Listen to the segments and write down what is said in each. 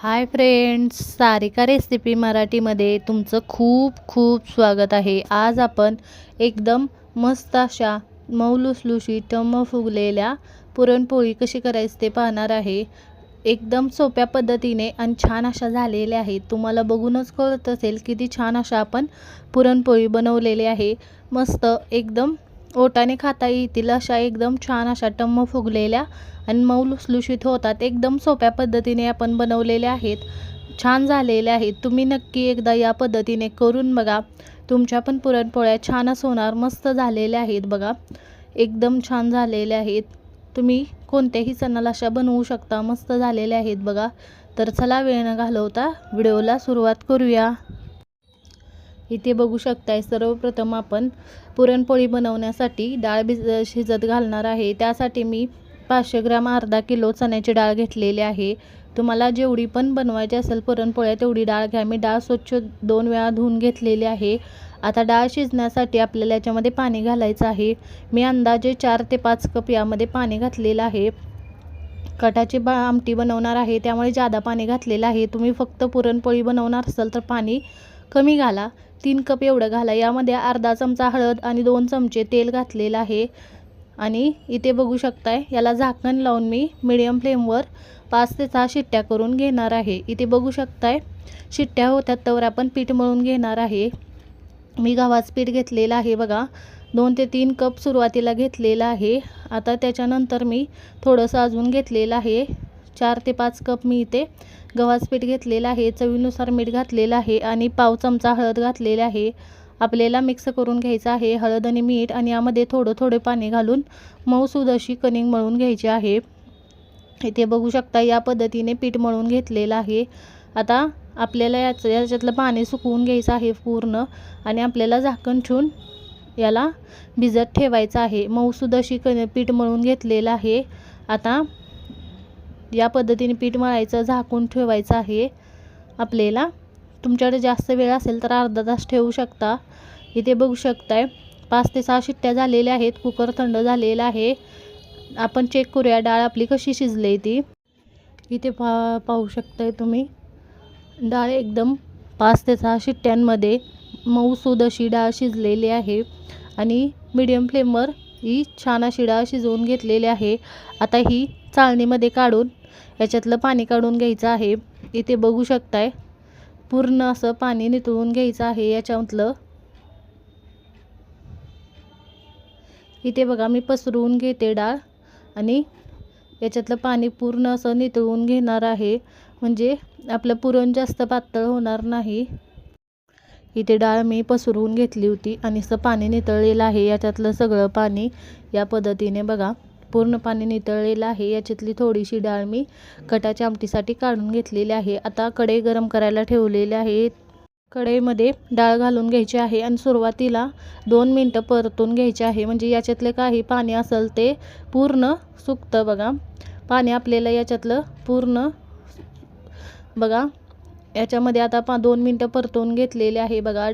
Hi friends Sarika recipe मराठीमध्ये तुमचं खूप खूप स्वागत आहे. आज आपण एकदम मस्त अशा मऊ लुसलुशीत टम्म फुगलेल्या पुरणपोळी कशी करायची ते पाहणार आहे. एकदम सोप्या पद्धतीने आणि छान अशा झालेल्या आहेत. तुम्हाला बघूनच कळत असेल किती छान अशा आपण पुरणपोळी बनवलेली आहे. मस्त एकदम ओटाने खाता येतील अशा एकदम छान अशा टम्म फुगलेल्या आणि मऊ लुसलुशीत होतात. एकदम सोप्या पद्धतीने आपण बनवलेल्या आहेत. छान झालेल्या आहेत. तुम्ही नक्की एकदा या पद्धतीने करून बघा. तुमच्या पण पुरणपोळ्या छानच होणार. मस्त झालेल्या आहेत बघा. एकदम छान झालेल्या आहेत. तुम्ही कोणत्याही सणाला अशा बनवू शकता. मस्त झालेल्या आहेत बघा. तर चला वेळ न घालवता व्हिडिओला सुरुवात करूया. इथे बघू शकताय सर्वप्रथम आपण पुरणपोळी बनवण्यासाठी डाळ भिज शिजत घालणार आहे. त्यासाठी मी पाचशे ग्राम अर्धा किलो चण्याची डाळ घेतलेली आहे. तुम्हाला जेवढी पण बनवायची असेल पुरणपोळ्या तेवढी डाळ घ्या. मी डाळ स्वच्छ दोन वेळा धुवून घेतलेली आहे. आता डाळ शिजण्यासाठी आपल्याला याच्यामध्ये पाणी घालायचं आहे. मी अंदाजे चार ते पाच कप यामध्ये पाणी घातलेलं आहे. कटाची बा आमटी बनवणार आहे. त्यामुळे जादा पाणी घातलेलं आहे. तुम्ही फक्त पुरणपोळी बनवणार असाल तर पाणी कमी घाला. तीन कप एवढं घाला. यामध्ये अर्धा चमचा हळद आणि दोन चमचे तेल घातलेलं आहे. आणि इथे बघू शकताय याला झाकण लावून मी मिडियम फ्लेमवर पाच ते सहा शिट्ट्या करून घेणार आहे. इथे बघू शकताय शिट्ट्या होत्यात तर आपण पीठ मळून घेणार आहे. मी गव्हाचं पीठ घेतलेलं आहे बघा. दोन ते तीन कप सुरुवातीला घेतलेलं आहे. आता त्याच्यानंतर मी थोडंसं अजून घेतलेलं आहे. चार ते पाच कप मी इथे गव्हाचं पीठ घेतलेलं आहे चवीनुसार मीठ घातलेलं आहे आणि पाव चमचा हळद घातलेला आहे. आपल्याला मिक्स करून घ्यायचं आहे हळद आणि मीठ आणि यामध्ये थोडं थोडं पाणी घालून मऊसूद अशी कणिंग मळून घ्यायची आहे. इथे बघू शकता या पद्धतीने पीठ मळून घेतलेलं आहे. आता आपल्याला याचं याच्यातलं पाणी सुकवून घ्यायचं आहे पूर्ण आणि आपल्याला झाकण ठेवून याला भिजत ठेवायचं आहे. मऊसूद अशी कण पीठ मळून घेतलेलं आहे. आता या पद्धतीने पीठ मळायचं झाकून ठेवायचं आहे आपल्याला. तुमच्याकडे जास्त वेळ असेल तर अर्धा तास ठेवू शकता. इथे बघू शकताय पाच ते सहा शिट्ट्या झालेल्या आहेत कुकर थंड झालेला आहे. आपण चेक करूया डाळ आपली कशी शिजली ती. इथे पा पाहू शकताय तुम्ही. डाळ एकदम पाच ते सहा शिट्ट्यांमध्ये मऊसूद अशी डाळ शिजलेली आहे आणि मीडियम फ्लेमवर ही छान अशी डाळ शिजवून घेतलेली आहे. आता ही चाळणीमध्ये काढून याच्यातलं पाणी काढून घ्यायचं आहे. इथे बघू शकताय. पूर्ण असं पाणी नितळून घ्यायचं आहे याच्यातलं इथे बघा मी पसरवून घेते डाळ. आणि याच्यातलं पाणी पूर्ण असं नितळून घेणार आहे. म्हणजे आपलं पुरण जास्त पातळ होणार नाही. इथे डाळ मी पसरवून घेतली होती आणि असं पाणी नितळलेलं आहे. याच्यातलं सगळं पाणी या पद्धतीने बघा. पूर्ण पाणी नितळलेलं आहे. याच्यातली थोडीशी डाळ मी कटाच्या आमटीसाठी काढून घेतलेली आहे. आता कढई गरम करायला ठेवलेले आहे. कढईमध्ये डाळ घालून घ्यायची आहे आणि सुरुवातीला दोन मिनटं परतून घ्यायची आहे. म्हणजे याच्यातले काही पाणी असेल ते पूर्ण सुकतं बघा. पाणी आपल्याला याच्यातलं पूर्ण बघा याच्यामध्ये आता पा दोन मिनटं परतवून घेतलेले आहे बघा.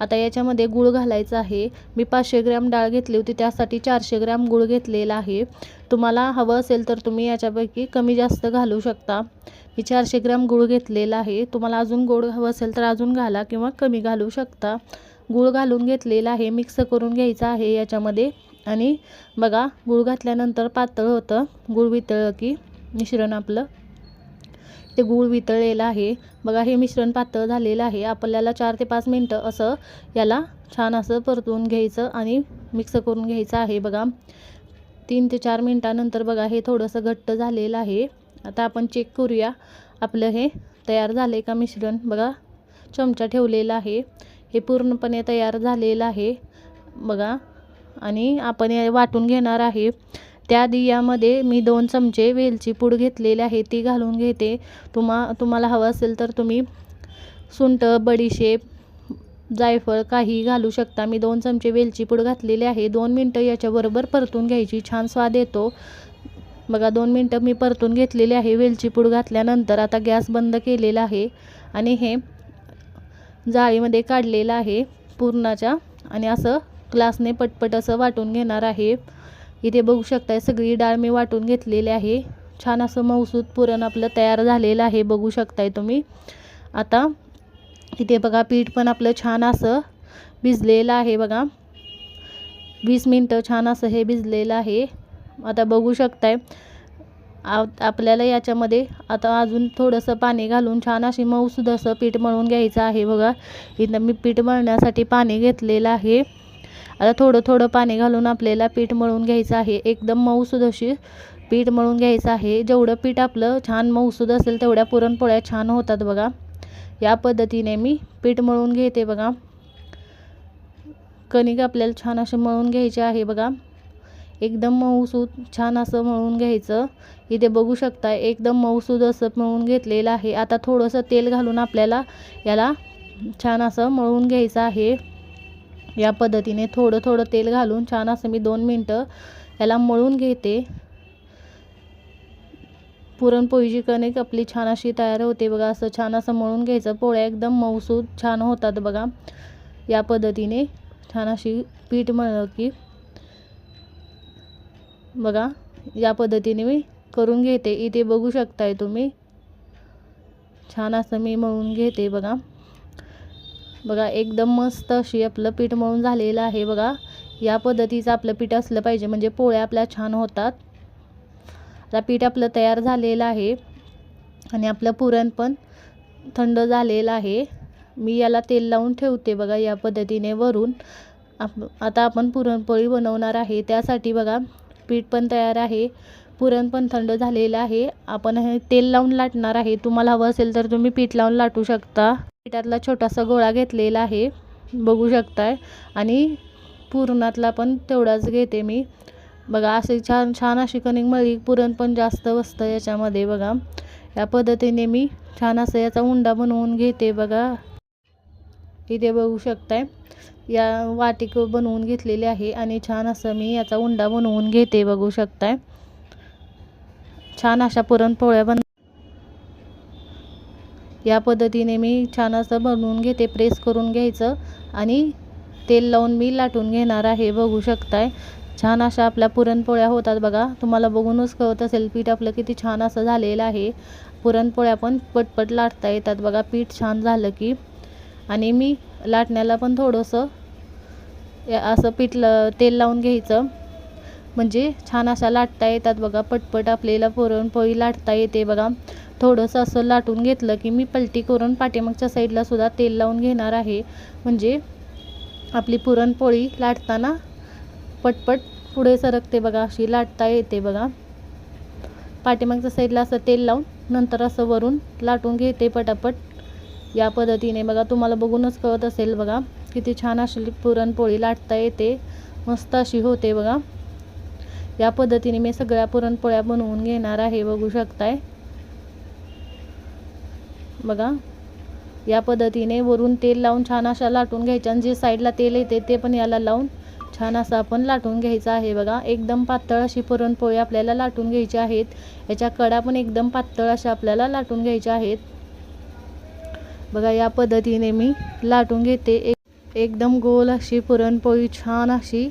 आता याच्यामध्ये गूळ घालायचा आहे. मी पाचशे ग्रॅम डाळ घेतली होती त्यासाठी चारशे ग्रॅम गूळ घेतलेला आहे. तुम्हाला हवं असेल तर तुम्ही याच्यापैकी कमी जास्त घालू शकता. मी चारशे ग्रॅम गूळ घेतलेला आहे. तुम्हाला अजून गोड हवं असेल तर अजून घाला किंवा कमी घालू शकता. गूळ घालून घेतलेला आहे. मिक्स करून घ्यायचं आहे याच्यामध्ये. आणि बघा गूळ घातल्यानंतर पातळ होतं. गूळ वितळलं की मिश्रण आपलं ते गूळ वितळलेलं आहे. बघा हे मिश्रण पातळ झालेलं आहे. आपल्याला चार ते पाच मिनटं असं याला छान असं परतवून घ्यायचं आणि मिक्स करून घ्यायचं आहे. बघा तीन ते चार मिनटानंतर बघा हे थोडंसं घट्ट झालेलं आहे. आता आपण चेक करूया आपलं हे तयार झालं आहे का मिश्रण. बघा चमचा ठेवलेला आहे. हे पूर्णपणे तयार झालेलं आहे. बघा आणि आपण हे वाटून घेणार आहे. त्या यामध्ये मी दोन चमचे वेलची पूड घेतलेली आहे ती घालून घेते. तुम्हा तुम्हाला हवं असेल तर तुम्ही सुंठ बडीशेप जायफळ काही घालू शकता. मी दोन चमचे वेलची पूड घातलेली आहे. दोन मिनटं याच्याबरोबर परतून घ्यायची छान स्वाद येतो. बघा दोन मिनटं मी परतून घेतलेले आहे वेलची पूड घातल्यानंतर आता गॅस बंद केलेला आहे आणि हे जाळीमध्ये काढलेलं आहे पुरणाच्या आणि असं ग्लासने पटपट असं वाटून घेणार आहे. इथे बघू शकताय सगळी डाळ मी वाटून घेतलेली आहे. छान असं मौसूद पुरण आपलं तयार झालेलं आहे बघू शकताय तुम्ही. आता इथे बघा पीठ पण आपलं छान असं भिजलेलं आहे बघा. वीस मिनटं छान असं हे भिजलेलं आहे. आता बघू शकताय आ आपल्याला याच्यामध्ये आता अजून थोडंसं पाणी घालून छान अशी मऊसूद असं पीठ मळून घ्यायचं आहे बघा. इथं मी पीठ मळण्यासाठी पाणी घेतलेलं आहे. आता थोडं थोडं पाणी घालून आपल्याला पीठ मळून घ्यायचं आहे. एकदम मऊसूद अशी पीठ मळून घ्यायचं आहे. जेवढं पीठ आपलं छान मऊसूद असेल तेवढ्या पुरणपोळ्या छान होतात बघा. या पद्धतीने मी पीठ मळून घेते बघा. कणिक आपल्याला छान असे मळून घ्यायचे आहे बघा. एकदम मऊसूद छान असं मळून घ्यायचं. इथे बघू शकता एकदम मऊसूद असं मळून घेतलेलं आहे. आता थोडंसं तेल घालून आपल्याला याला छान असं मळून घ्यायचं आहे. या पद्धतीने थोडं थोडं तेल घालून छान असं मी दोन मिनटं याला मळून घेते. पुरणपोळीची कणिक आपली छान अशी तयार होते बघा. असं छान असं मळून घ्यायचं. पोळ्या एकदम मऊसूद छान होतात बघा. या पद्धतीने छान अशी पीठ मळलं की बघा. या पद्धतीने मी करून घेते. इथे बघू शकताय तुम्ही. छान असं मी मळून घेते बघा. बघा एकदम मस्त अशी आपलं पीठ मळून झालेलं आहे बघा. या पद्धतीचं आपलं पीठ असलं पाहिजे म्हणजे पोळ्या आपल्या छान होतात. आता पीठ आपलं तयार झालेलं आहे आणि आपलं पुरण पण थंड झालेलं आहे. मी याला तेल लावून ठेवते बघा या पद्धतीने वरून. आप आता आपण पुरणपोळी बनवणार आहे त्यासाठी बघा पीठ पण तयार आहे पुरण पण थंड झालेलं आहे. आपण हे तेल लावून लाटणार आहे तुम्हाला हवं असेल तर तुम्ही पीठ लावून लाटू शकता. पिठातला छोटासा गोळा घेतलेला आहे. बघू शकताय. आणि पुरणातला पण तेवढाच घेते मी. बघा असे छान छान अशी कणिक मळी पुरण पण जास्त बसतं याच्यामध्ये बघा. या पद्धतीने मी छान असं याचा उंडा बनवून घेते बघा. इथे बघू शकताय. या वाटिक बनवून घेतलेली आहे आणि छान असं मी याचा उंडा बनवून घेते बघू शकताय. छान अशा पुरणपोळ्या बन या पद्धतीने मी छान असं बनवून घेते प्रेस करून घ्यायचं आणि तेल लावून मी लाटून घेणार आहे. बघू शकताय. छान अशा आपल्या पुरणपोळ्या होतात बघा. तुम्हाला बघूनच कळत असेल पीठ आपलं किती छान असं झालेलं आहे. पुरणपोळ्या पण पटपट लाटता येतात बघा. पीठ छान झालं की. आणि मी लाटण्याला पण थोडंसं असं पीठ तेल लावून घ्यायचं. म्हणजे छान अशा लाटता येतात बघा. पटपट आपल्याला पुरणपोळी लाटता येते बघा. थोडंसं असं लाटून घेतलं की मी पलटी करून पाठीमागच्या साईडला सुद्धा तेल लावून घेणार आहे. म्हणजे आपली पुरणपोळी लाटताना पटपट पुढे सरकते बघा अशी लाटता येते बघा. पाठीमागच्या साईडला असं तेल लावून नंतर असं वरून लाटून घेते पटापट. या पद्धतीने बघा तुम्हाला बघूनच कळत असेल बघा किती छान अशी पुरणपोळी लाटता येते. मस्त अशी होते बघा. या पद्धतीने मी सगळ्या पुरणपोळ्या बनवून घेणार आहे बघू शकताय. बघा. या पद्धतीने वरून तेल लावून छान अशा लाटून घ्यायच्या आणि जे साईडला तेल येते ते पण याला लावून छान असं आपण लाटून घ्यायचं आहे बघा. एकदम पातळ अशी पुरणपोळी आपल्याला लाटून घ्यायची आहेत. याच्या कडा पण एकदम पातळ अशा आपल्याला लाटून घ्यायच्या आहेत. बघा या पद्धतीने मी लाटून घेते. एक एकदम गोल अशी पुरणपोळी छान अशी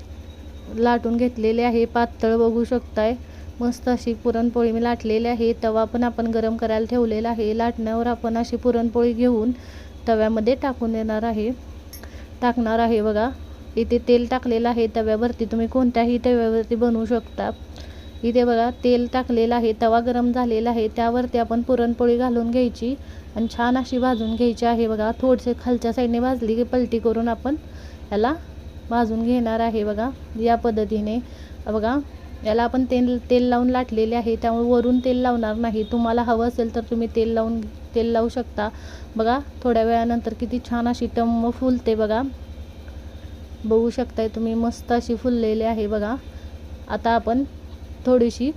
लाटून घेतलेली आहे. पातळ बघू शकताय. मस्त अशी पुरणपोळी मी लाटलेली आहे. तवा पण आपण गरम करायला ठेवलेला आहे. लाटण्यावर आपण अशी पुरणपोळी घेऊन तव्यामध्ये टाकून देणार आहे. टाकणार आहे बघा. इथे तेल टाकलेलं आहे. तव्यावरती तुम्ही कोणत्याही तव्यावरती बनवू शकता. इथे बघा तेल टाकलेलं आहे. तवा गरम झालेला आहे. त्यावरती आपण पुरणपोळी घालून घ्यायची आणि छान अशी भाजून घ्यायची आहे बघा. थोडसे खालच्या साईडने भाजली की पलटी करून आपण याला भाजून घेणार आहे बघा. या पद्धतीने बघा. याला आपण तेल तेल लावून लाटलेले आहे. त्यामुळे वरून तेल लावणार नाही. तुम्हाला हवं असेल तर तुम्ही तेल लावून तेल लावू शकता. बघा थोड्या वेळानंतर किती छान अशी टम्म फुलते बघा. बघू शकताय तुम्ही मस्त अशी फुललेली आहे बघा. आता आपण थोडीशी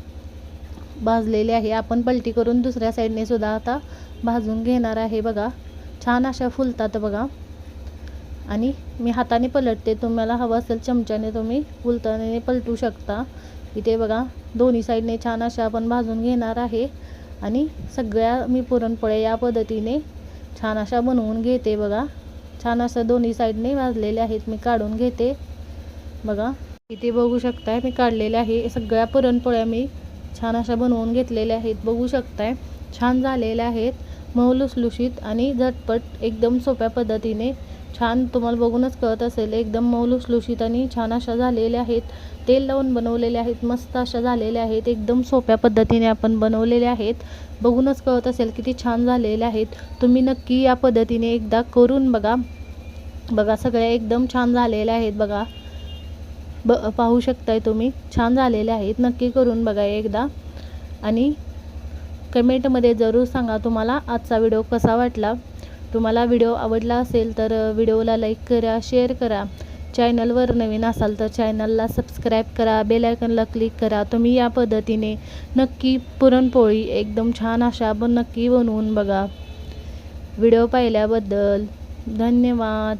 भाजलेली आहे. आपण पलटी करून दुसऱ्या साईडने सुद्धा आता भाजून घेणार आहे बघा. छान अशा फुलतात बघा. आणि मी हाताने पलटते. तुम्हाला हवं असेल चमच्याने तुम्ही उलताने पलटू शकता. इथे बघा दोन्ही साईडने छान अशा आपण भाजून घेणार आहे. आणि सगळ्या मी पुरणपोळ्या या पद्धतीने छान अशा बनवून घेते बघा. छान असं दोन्ही साईडने भाजलेले आहेत मी काढून घेते. बघा इथे बघू शकताय मी काढलेले आहे. सगळ्या पुरणपोळ्या मी छान अशा बनवून घेतलेल्या आहेत बघू शकताय. छान झालेल्या आहेत मऊ लुसलुशीत आणि झटपट एकदम सोप्या पद्धतीने छान तुम्हाला बघूनच कळत असेल एकदम मऊ लुसलुशीत आणि छान अशा झालेल्या आहेत. तेल लावून बनवलेल्या आहेत मस्त अशा झालेल्या आहेत एकदम सोप्या पद्धतीने आपण बनवलेल्या आहेत. बघूनच कळत असेल किती छान झालेल्या आहेत. तुम्ही नक्की या पद्धतीने एकदा करून बघा. बघा सगळ्या एकदम छान झालेल्या आहेत बघा. ब पाहू शकताय तुम्ही छान झालेले आहेत. नक्की करून बघा एकदा. आणि कमेंटमध्ये जरूर सांगा तुम्हाला आजचा व्हिडिओ कसा वाटला. तुम्हाला व्हिडिओ आवडला असेल तर व्हिडिओला लाईक करा शेअर करा. चॅनलवर नवीन असाल तर चॅनलला सबस्क्राईब करा बेलायकनला क्लिक करा. तुम्ही या पद्धतीने नक्की पुरणपोळी एकदम छान अशा नक्की बनवून बघा. व्हिडिओ पाहिल्याबद्दल धन्यवाद.